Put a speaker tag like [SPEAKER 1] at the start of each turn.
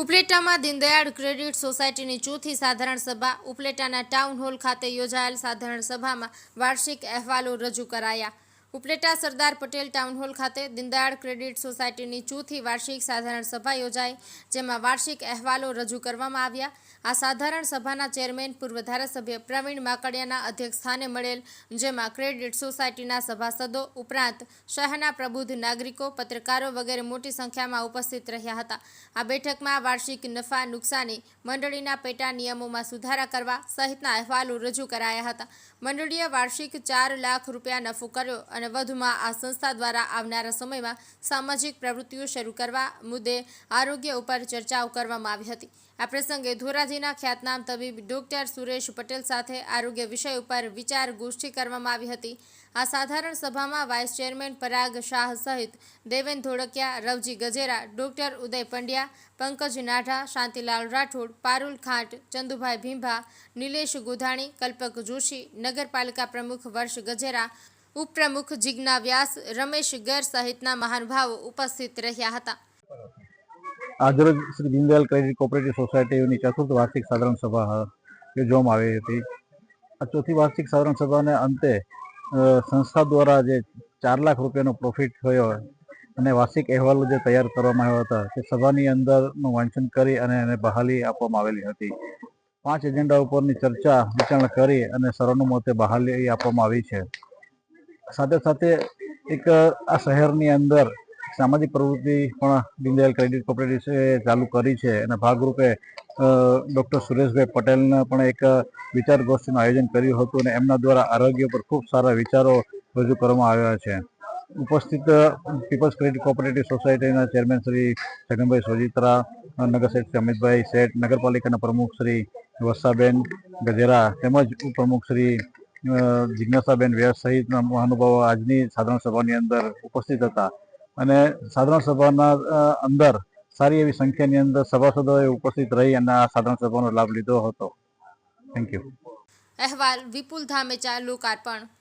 [SPEAKER 1] ઉપલેટામાં Deendayal credit સોસાયટીની ચોથી સાધારણ સભા, ઉપલેટાના ટાઉન હોલ ખાતે યોજાયેલ સાધારણ સભામાં વાર્ષિક અહેવાલો રજૂ કરાયા. ઉપલેટા સરદાર પટેલ ટાઉન હોલ ખાતે દીનદયાળ ક્રેડિટ સોસાયટીની ચોથી વાર્ષિક સાધારણ સભા યોજાઈ, જેમાં વાર્ષિક અહેવાલો રજૂ કરવામાં આવ્યા. આ સાધારણ સભાના ચેરમેન પૂર્વ ધારાસભ્ય પ્રવીણ માકડિયાના અધ્યક્ષસ્થાને મળેલ, જેમાં ક્રેડિટ સોસાયટીના સભાસદો ઉપરાંત શહેરના પ્રબુદ્ધ નાગરિકો, પત્રકારો વગેરે મોટી સંખ્યામાં ઉપસ્થિત રહ્યા હતા. આ બેઠકમાં વાર્ષિક નફા નુકસાની, મંડળીના પેટા નિયમોમાં સુધારા કરવા સહિતના અહેવાલો રજૂ કરાયા હતા. મંડળીએ વાર્ષિક ચાર લાખ રૂપિયા નફો કર્યો અને વધુમાં આ સંસ્થા દ્વારા આવનારા સમયમાં સામાજિક પ્રવૃત્તિઓ શરૂ કરવા મુદ્દે આરોગ્ય ઉપર ચર્ચાઓ કરવામાં આવી હતી. આ પ્રસંગે ધોરાજીના ખ્યાતનામ તબીબ ડોક્ટર સુરેશ પટેલ સાથે આરોગ્ય વિષય ઉપર વિચાર ગોષ્ઠી કરવામાં આવી હતી. આ સાધારણ સભામાં વાઇસ ચેરમેન પરાગ શાહ સહિત દેવેન ધોળકિયા, રવજી ગજેરા, ડોક્ટર ઉદય પંડ્યા, પંકજ નાઢા, શાંતિલાલ રાઠોડ, પારુલ ખાંટ, ચંદુભાઈ ભીંભા, નિલેશ ગોધાણી, કલ્પક જોશી, નગરપાલિકા પ્રમુખ વર્ષ ગજેરા ઉપપ્રમુખ જિજ્ઞા વ્યાસ રમેશ ગર સહિતના મહાનુભાવો ઉપસ્થિત રહ્યા હતા.
[SPEAKER 2] આજરોજ શ્રી દીનદયાલ ક્રેડિટ કોઓપરેટિવ સોસાયટીની ચતુર્થ વાર્ષિક સાધારણ સભા યોજવામાં આવી હતી. આ ચોથી વાર્ષિક સાધારણ સભાને અંતે સંસ્થા દ્વારા જે ચાર લાખ રૂપિયાનો પ્રોફિટ થયો અને વાર્ષિક અહેવાલો જે તૈયાર કરવામાં આવ્યા હતા, તે સભાની અંદરનું વાંચન કરી અને એને બહાલી આપવામાં આવેલી હતી. પાંચ એજન્ડા ઉપરની ચર્ચા વિચારણા કરી અને સર્વનુમતે બહાલી આપવામાં આવી છે. સાથે સાથે એક, આ શહેરની અંદર સામાજિક પ્રવૃત્તિ પણ દીનદયાલ ક્રેડિટ કોઓપરેટિવ્સે ચાલુ કરી છે. અને ભાગરૂપે ડૉક્ટર સુરેશભાઈ પટેલને પણ એક વિચાર ગોષ્ઠીનું આયોજન કર્યું હતું અને એમના દ્વારા આરોગ્ય પર ખૂબ સારા વિચારો રજૂ કરવામાં આવ્યા છે. ઉપસ્થિત પીપલ્સ ક્રેડિટ કોઓપરેટિવ સોસાયટીના ચેરમેન શ્રી છગનભાઈ સોજિત્રા, નગર સેઠ શ્રી અમિતભાઈ શેઠ નગરપાલિકાના પ્રમુખ શ્રી વર્ષાબેન ગજેરા તેમજ ઉપપ્રમુખ શ્રી જિજ્ઞાસાબેન વ્યાસ સહિતના મહાનુભાવો આજની સાધારણ સભાની અંદર ઉપસ્થિત હતા. અને સાધારણ સભાના અંદર સારી એવી સંખ્યાની અંદર સભાસદોએ ઉપસ્થિત રહી અને આ સાધારણ સભાનો લાભ લીધો હતો. થેન્ક યુ
[SPEAKER 1] અહેવાલ વિપુલ ધામેચા લોકાર્પણ